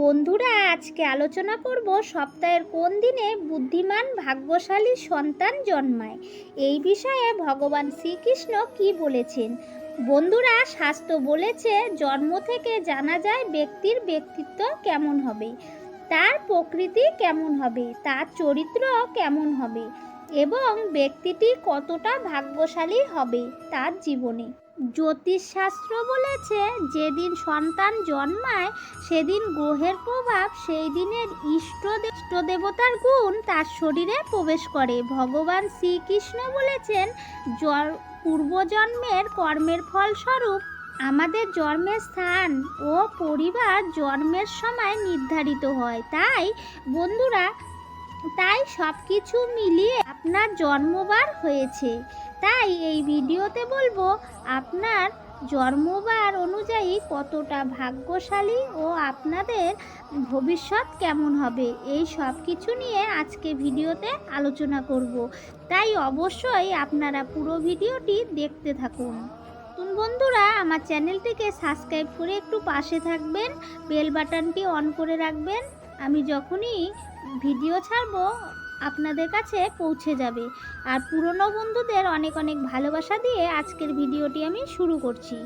বন্ধুরা, আজকে আলোচনা করব সপ্তাহের কোন দিনে বুদ্ধিমান, ভাগ্যশালী সন্তান জন্মায়। এই বিষয়ে ভগবান শ্রীকৃষ্ণ কি বলেছেন? বন্ধুরা, শাস্ত্র বলেছে, জন্ম থেকে জানা যায় ব্যক্তির ব্যক্তিত্ব কেমন হবে, তার প্রকৃতি কেমন হবে, তার চরিত্র কেমন হবে এবং ব্যক্তিটি কতটা ভাগ্যশালী হবে তার জীবনে। জ্যোতিষশাস্ত্র বলেছে, যেদিন সন্তান জন্মায়, সেদিন গ্রহের প্রভাব, সেই দিনের ইষ্ট দেবতার গুণ তার শরীরে প্রবেশ করে। ভগবান শ্রীকৃষ্ণ বলেছেন পূর্বজন্মের কর্মের ফলস্বরূপ আমাদের জন্মের স্থান ও পরিবার জন্মের সময় নির্ধারিত হয়। তাই বন্ধুরা তাই সব কিছু মিলিয়ে আপনার জন্মবার হয়েছে। তাই এই ভিডিওতে বলব, আপনার জন্মবার অনুযায়ী কতটা ভাগ্যশালী ও আপনাদের ভবিষ্যৎ কেমন হবে, এই সব কিছু নিয়ে আজকে ভিডিওতে আলোচনা করব। তাই অবশ্যই আপনারা পুরো ভিডিওটি দেখতে থাকুন। নতুন বন্ধুরা, আমার চ্যানেলটিকে সাবস্ক্রাইব করে একটু পাশে থাকবেন, বেল বাটনটি অন করে রাখবেন। আমি যখনই ভিডিও ছাড়বো, আপনাদের কাছে পৌঁছে যাবে। আর পুরনো বন্ধুদের অনেক অনেক ভালোবাসা দিয়ে আজকের ভিডিওটি আমি শুরু করছি।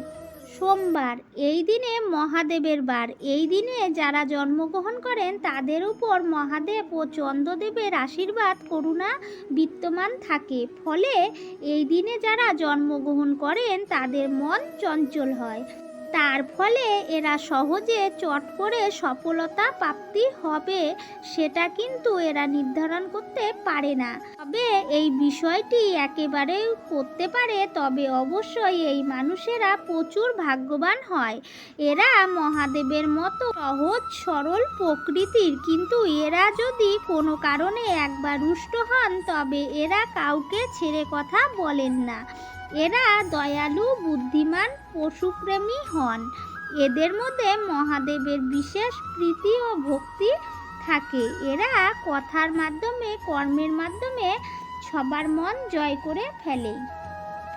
সোমবার, এই দিনে মহাদেবের বার। এই দিনে যারা জন্মগ্রহণ করেন, তাদের উপর মহাদেব ও চন্দ্রদেবের আশীর্বাদ, করুণা বিদ্যমান থাকে। ফলে এই দিনে যারা জন্মগ্রহণ করেন, তাদের মন চঞ্চল হয়। তার ফলে এরা সহজে চট করে সফলতা প্রাপ্তি হবে, সেটা কিন্তু এরা নির্ধারণ করতে পারে না। তবে এই বিষয়টি একেবারে করতে পারে, তবে অবশ্যই এই মানুষেরা প্রচুর ভাগ্যবান হয়। এরা মহাদেবের মতো সহজ, সরল প্রকৃতির, কিন্তু এরা যদি কোনো কারণে একবার রুষ্ট হন, তবে এরা কাউকে ছেড়ে কথা বলেন না। এরা দয়ালু, বুদ্ধিমান, পশুপ্রেমী হন। এদের মধ্যে মহাদেবের বিশেষ প্রীতি ও ভক্তি থাকে। এরা কথার মাধ্যমে, কর্মের মাধ্যমে সবার মন জয় করে ফেলে।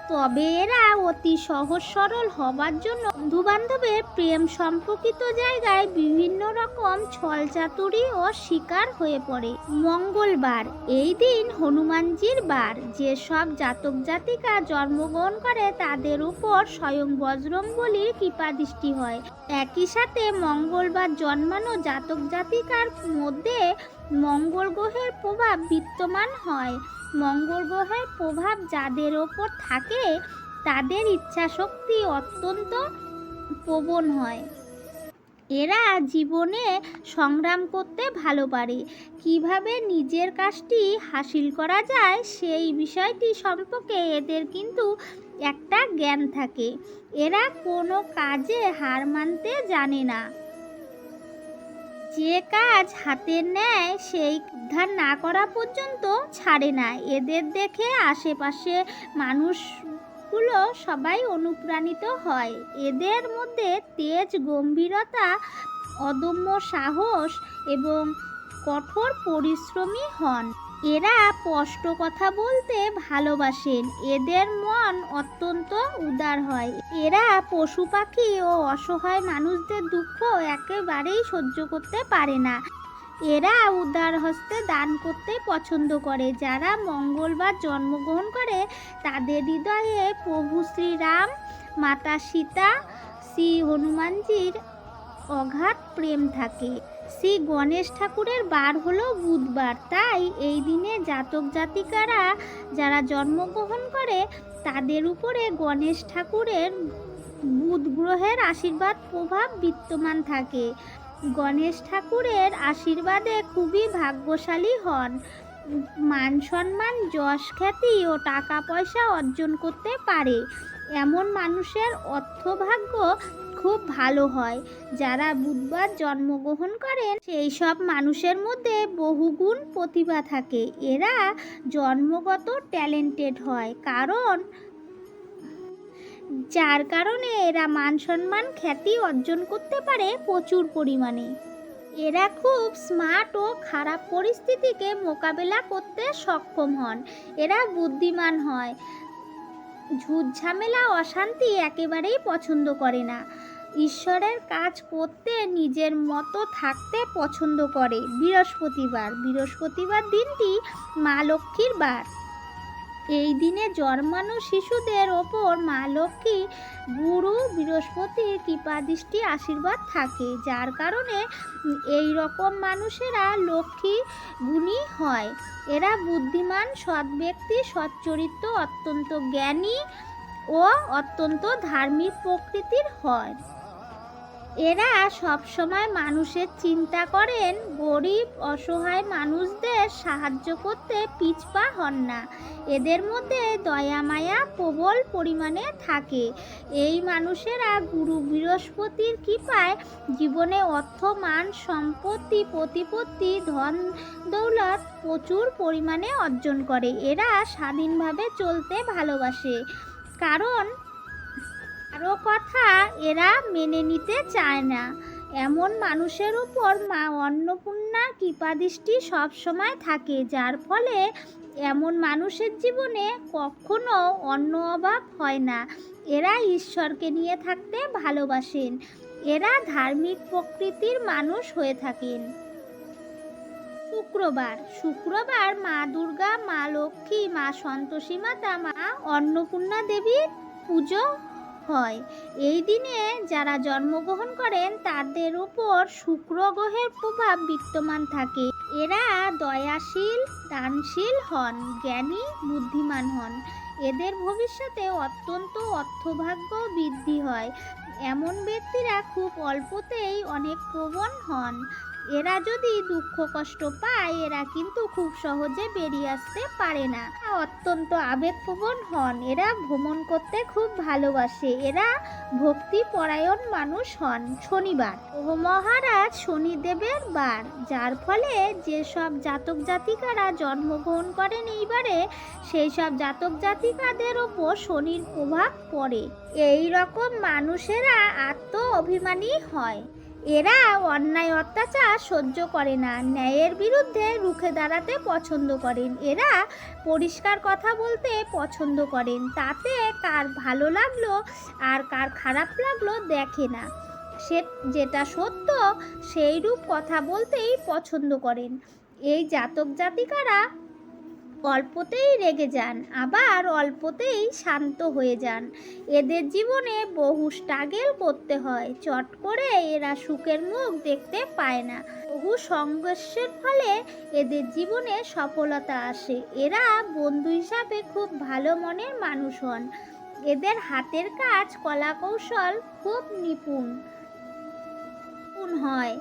তবে এরা অতি সহজ সরল হবার জন্য বন্ধু বান্ধবের প্রেম সম্পর্কিত জায়গায় বিভিন্ন রকম ছলচাতুরি ও শিকার হয়ে পড়ে। মঙ্গলবার, এই দিন হনুমানজির বার। যেসব জাতক জাতিকা জন্মগ্রহণ করে তাদের উপর স্বয়ং বজরংবলির কৃপা দৃষ্টি হয়। একই সাথে মঙ্গলবার জন্মানো জাতক জাতিকার মধ্যে মঙ্গল গ্রহের প্রভাব বিদ্যমান হয়। মঙ্গল গ্রহের প্রভাব যাদের ওপর থাকে, তাদের ইচ্ছাশক্তি অত্যন্ত প্রবণ হয়। এরা জীবনে সংগ্রাম করতে ভালো পারে কীভাবে নিজের কাজটি হাসিল করা যায়, সেই বিষয়টি সম্পর্কে এদের কিন্তু একটা জ্ঞান থাকে। এরা কোনো কাজে হার মানতে জানে না। যে কাজ হাতে নেয়, সেই উদ্ধার না করা পর্যন্ত ছাড়ে না। এদের দেখে আশেপাশে মানুষগুলো সবাই অনুপ্রাণিত হয়। এদের মধ্যে তেজ, গম্ভীরতা, অদম্য সাহস এবং কঠোর পরিশ্রমী হন। এরা স্পষ্ট কথা বলতে ভালোবাসেন। এদের মন অত্যন্ত উদার হয়। এরা পশু পাখি ও অসহায় মানুষদের দুঃখ একেবারেই সহ্য করতে পারে না। এরা উদার হস্তে দান করতে পছন্দ করে। যারা মঙ্গলবার জন্মগ্রহণ করে, তাদের হৃদয়ে প্রভু শ্রীরাম, মাতা সীতা, শ্রী হনুমানজির অগাধ প্রেম থাকে। শ্রী গণেশ ঠাকুরের বার হলো বুধবার। তাই এই দিনে জাতক জাতিকারা যারা জন্মগ্রহণ করে, তাদের উপরে গণেশ ঠাকুরের বুধ গ্রহের আশীর্বাদ প্রভাব বিদ্যমান থাকে। গণেশ ঠাকুরের আশীর্বাদে খুবই ভাগ্যশালী হন। মান সম্মান, যশ খ্যাতি ও টাকা পয়সা অর্জন করতে পারে। এমন মানুষের অর্থভাগ্য খুব ভালো হয়। যারা বুধবার জন্মগ্রহণ করেন, সেই সব মানুষের মধ্যে বহুগুণ প্রতিভা থাকে। এরা জন্মগত ট্যালেন্টেড হয়। কারণ, যার কারণে এরা মান সম্মান খ্যাতি অর্জন করতে পারে প্রচুর পরিমাণে। এরা খুব স্মার্ট ও খারাপ পরিস্থিতিকে মোকাবেলা করতে সক্ষম হন। এরা বুদ্ধিমান হয়। ঝুট ঝামেলা, অশান্তি একেবারেই পছন্দ করে না। ঈশ্বরের কাজ করতে, নিজের মতো থাকতে পছন্দ করে। বৃহস্পতিবার বৃহস্পতিবার দিনটি মা লক্ষ্মীর বার। এই দিনে জন্মানো শিশুদের ওপর মা লক্ষ্মী গুরু বৃহস্পতির কৃপাদৃষ্টি আশীর্বাদ থাকে, যার কারণে এই রকম মানুষেরা লক্ষ্মী গুণী হয়। এরা বুদ্ধিমান, সৎ ব্যক্তি সচ্চরিত্র অত্যন্ত জ্ঞানী ও অত্যন্ত ধার্মিক প্রকৃতির হয়। এরা সবসময় মানুষের চিন্তা করেন, গরিব, অসহায় মানুষদের সাহায্য করতে পিছপা হন না। এদের মধ্যে দয়া, মায়া প্রবল পরিমাণে থাকে। এই মানুষেরা গুরু বৃহস্পতির কৃপায় জীবনে অর্থ, মান, সম্পত্তি, প্রতিপত্তি, ধন, দৌলত প্রচুর পরিমাণে অর্জন করে। এরা স্বাধীনভাবে চলতে ভালোবাসে। কারণ কারও কথা এরা মেনে নিতে চায় না। এমন মানুষের উপর মা অন্নপূর্ণার কৃপাদৃষ্টি সবসময় থাকে, যার ফলে এমন মানুষের জীবনে কখনো অন্ন অভাব হয় না। এরা ঈশ্বরকে নিয়ে থাকতে ভালোবাসেন। এরা ধার্মিক প্রকৃতির মানুষ হয়ে থাকেন। শুক্রবার শুক্রবার মা দুর্গা, মা লক্ষ্মী, মা সন্তোষী মাতা, মা অন্নপূর্ণা দেবীর পুজো হয়। এই দিনে যারা জন্মগ্রহণ করেন, তাদের উপর শুক্র গ্রহের প্রভাব বিদ্যমান থাকে। এরা দয়াশীল, দানশীল হন, জ্ঞানী, বুদ্ধিমান হন। এদের ভবিষ্যতে অত্যন্ত অর্থভাগ্য বৃদ্ধি হয়। এমন ব্যক্তিরা খুব অল্পতেই অনেক প্রবণ হন। এরা যদি দুঃখ কষ্ট পায়, এরা কিন্তু খুব সহজে বেরিয়ে আসতে পারে না। অত্যন্ত আবেগপ্রবণ হন। এরা ভ্রমণ করতে খুব ভালোবাসে। এরা ভক্তি পরায়ণ মানুষ হন। শনিবার। ও মহারাজ, শনিদেবের বার। যার ফলে যেসব জাতক জাতিকারা জন্মগ্রহণ করেন এইবারে সেই সব জাতক জাতিকাদের ওপর শনির প্রভাব পড়ে। এই রকম মানুষেরা আত্ম অভিমানী হয়। এরা অন্যায় অত্যাচার সহ্য করে না, ন্যায়ের বিরুদ্ধে রুখে দাঁড়াতে পছন্দ করেন। এরা পরিষ্কার কথা বলতে পছন্দ করেন, তাতে কার ভালো লাগল আর কার খারাপ লাগল দেখে না। সে যেটা সত্য সেই রূপ কথা বলতেই পছন্দ করেন। এই জাতক জাতিকারা অল্পতেই রেগে যান, আবার অল্পতেই শান্ত হয়ে যান। এদের জীবনে বহু স্ট্রাগেল করতে হয়, চট করে এরা সুখের মুখ দেখতে পায় না। বহু সংঘর্ষের ফলে এদের জীবনে সফলতা আসে। এরা বন্ধু হিসাবে খুব ভালো মনের মানুষ হন। এদের হাতের কাজ কলা কৌশল খুব নিপুণ হয়।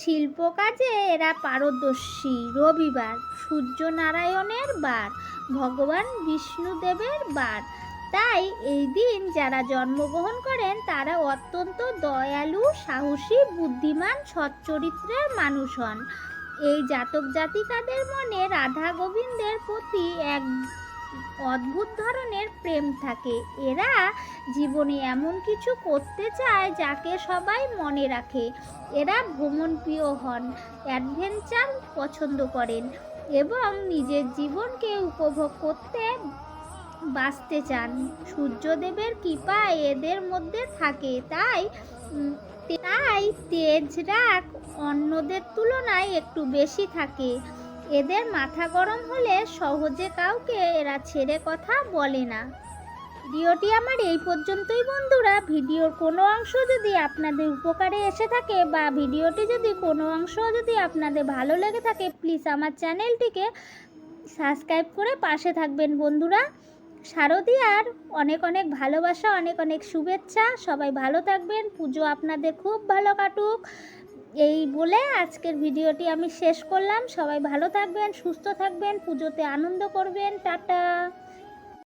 শিল্প কাজে এরা পারদর্শী। রবিবার সূর্যনারায়ণের বার, ভগবান বিষ্ণুদেবের বার। তাই এই দিন যারা জন্মগ্রহণ করেন, তারা অত্যন্ত দয়ালু, সাহসী, বুদ্ধিমান, সচ্চরিত্রের মানুষ হন। এই জাতক জাতিকাদের মনে রাধা গোবিন্দের প্রতি এক অদ্ভুত ধরনের প্রেম থাকে। এরা জীবনে এমন কিছু করতে চায় যাকে সবাই মনে রাখে। এরা ভ্রমণপ্রিয় হন, অ্যাডভেঞ্চার পছন্দ করেন এবং নিজের জীবনকে উপভোগ করতে বাঁচতে চান। সূর্যদেবের কৃপা এদের মধ্যে থাকে, তাই তাই তেজ রাগ অন্যদের তুলনায় একটু বেশি থাকে। এদের মাথা গরম হলে সহজে কাউকে এরা ছেড়ে কথা বলে না। ভিডিওটি আমার এই পর্যন্তই বন্ধুরা। ভিডিওর কোনো অংশ যদি আপনাদের উপকারে এসে থাকে বা ভিডিওটি যদি কোনো অংশ যদি আপনাদের ভালো লেগে থাকে প্লিজ আমার চ্যানেলটিকে সাবস্ক্রাইব করে পাশে থাকবেন বন্ধুরা। শারদীয়ার অনেক অনেক ভালোবাসা, অনেক অনেক শুভেচ্ছা। সবাই ভালো থাকবেন। পুজো আপনাদের খুব ভালো কাটুক। এই বলে আজকের ভিডিওটি আমি শেষ করলাম। সবাই ভালো থাকবেন, সুস্থ থাকবেন, পুজোতে আনন্দ করবেন। টাটা।